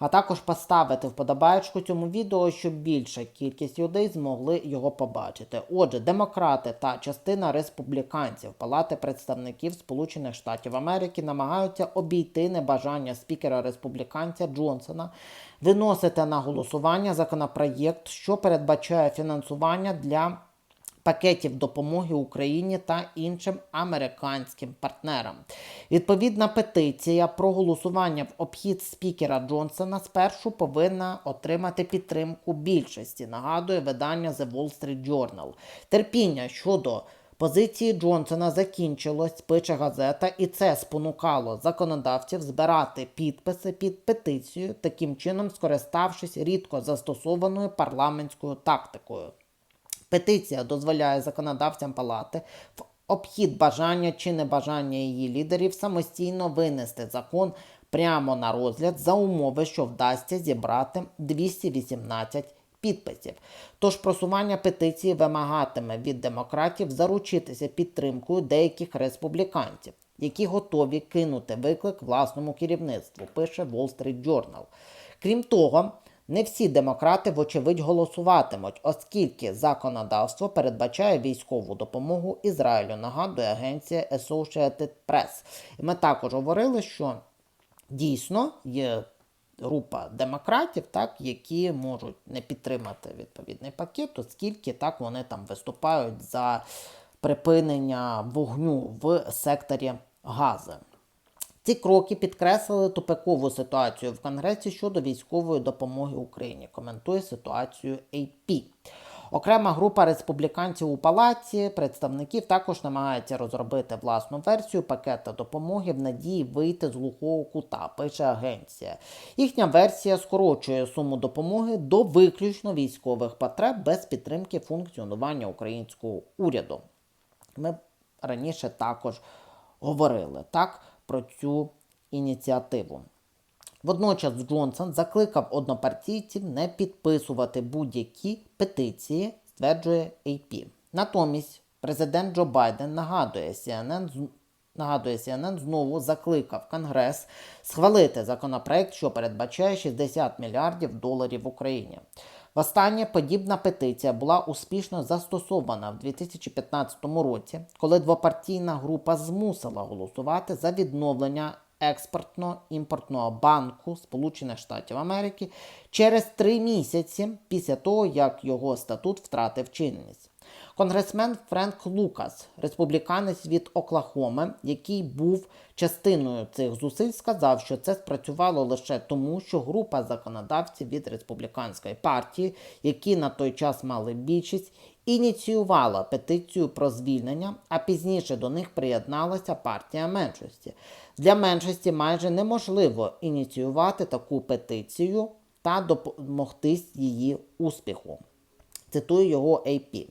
а також поставити вподобаєчку цьому відео, щоб більша кількість людей змогли його побачити. Отже, демократи та частина республіканців Палати представників Сполучених Штатів Америки намагаються обійти небажання спікера республіканця Джонсона виносити на голосування законопроєкт, що передбачає фінансування для пакетів допомоги Україні та іншим американським партнерам. Відповідна петиція про голосування в обхід спікера Джонсона спершу повинна отримати підтримку більшості. Нагадує видання The Wall Street Journal. Терпіння щодо Позиції Джонсона закінчилось, пише газета, і це спонукало законодавців збирати підписи під петицію, таким чином скориставшись рідко застосованою парламентською тактикою. Петиція дозволяє законодавцям палати в обхід бажання чи небажання її лідерів самостійно винести закон прямо на розгляд за умови, що вдасться зібрати 218 підписів. Тож просування петиції вимагатиме від демократів заручитися підтримкою деяких республіканців, які готові кинути виклик власному керівництву, пише Wall Street Journal. Крім того, не всі демократи, вочевидь, голосуватимуть, оскільки законодавство передбачає військову допомогу Ізраїлю, нагадує агенція Associated Press. Ми також говорили, що дійсно є група демократів, так, які можуть не підтримати відповідний пакет, оскільки так вони там виступають за припинення вогню в секторі Гази. Ці кроки підкреслили тупикову ситуацію в Конгресі щодо військової допомоги Україні. Коментує ситуацію AP. Окрема група республіканців у палаці представників також намагається розробити власну версію пакета допомоги в надії вийти з глухого кута, пише агенція. Їхня версія скорочує суму допомоги до виключно військових потреб без підтримки функціонування українського уряду. Ми раніше також говорили так про цю ініціативу. Водночас Джонсон закликав однопартійців не підписувати будь-які петиції, стверджує AP. Натомість президент Джо Байден нагадує CNN, нагадує CNN знову закликав Конгрес схвалити законопроект, що передбачає 60 мільярдів доларів в Україні. Востаннє подібна петиція була успішно застосована в 2015 році, коли двопартійна група змусила голосувати за відновлення експортно-імпортного банку Сполучених Штатів Америки через три місяці після того, як його статут втратив чинність. Конгресмен Френк Лукас, республіканець від Оклахоми, який був частиною цих зусиль, сказав, що це спрацювало лише тому, що група законодавців від республіканської партії, які на той час мали більшість, ініціювала петицію про звільнення, а пізніше до них приєдналася партія меншості. Для меншості майже неможливо ініціювати таку петицію та допомогтись її успіху. Цитую його AP.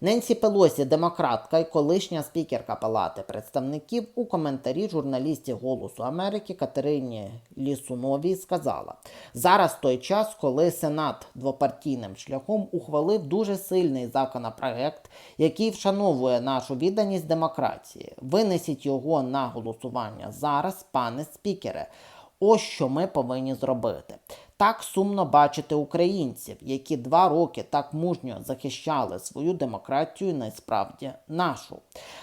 Ненсі Пелосі, демократка і колишня спікерка Палати представників, у коментарі журналістів Голосу Америки Катерині Лісуновій сказала: зараз той час, коли Сенат двопартійним шляхом ухвалив дуже сильний законопроект, який вшановує нашу відданість демократії. Винесіть його на голосування зараз, пане спікере. Ось що ми повинні зробити. Так сумно бачити українців, які два роки так мужньо захищали свою демократію, насправді нашу.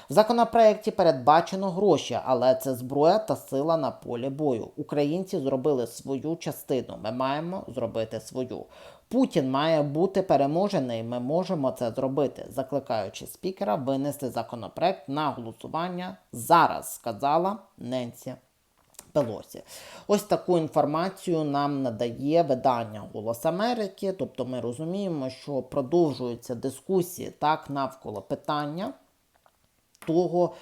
В законопроекті передбачено гроші, але це зброя та сила на полі бою. Українці зробили свою частину. Ми маємо зробити свою. Путін має бути переможений. Ми можемо це зробити, закликаючи спікера винести законопроект на голосування зараз, сказала Ненсі Пелосі. Ось таку інформацію нам надає видання Голос Америки. Тобто ми розуміємо, що продовжуються дискусії так навколо питання того,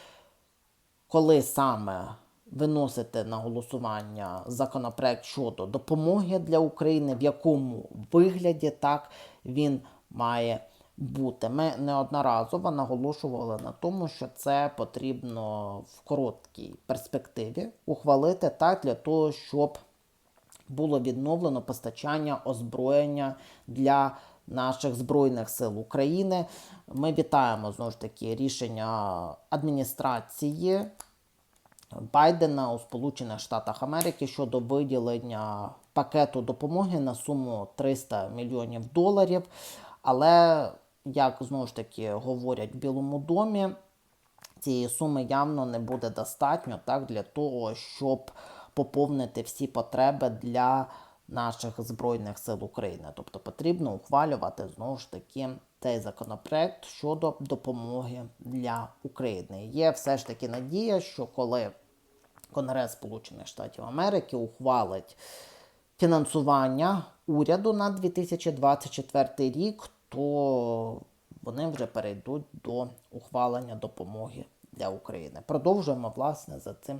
коли саме виносити на голосування законопроект щодо допомоги для України, в якому вигляді так він має бути. Ми неодноразово наголошували на тому, що це потрібно в короткій перспективі ухвалити так для того, щоб було відновлено постачання озброєння для наших Збройних сил України. Ми вітаємо знову ж таки рішення адміністрації Байдена у Сполучених Штатах Америки щодо виділення пакету допомоги на суму 300 мільйонів доларів. Але, як знову ж таки говорять в Білому домі, цієї суми явно не буде достатньо так, для того, щоб поповнити всі потреби для наших Збройних сил України. Тобто потрібно ухвалювати знову ж таки цей законопроект щодо допомоги для України. Є все ж таки надія, що коли Конгрес Сполучених Штатів Америки ухвалить фінансування уряду на 2024 рік, то вони вже перейдуть до ухвалення допомоги для України. Продовжуємо власне за цим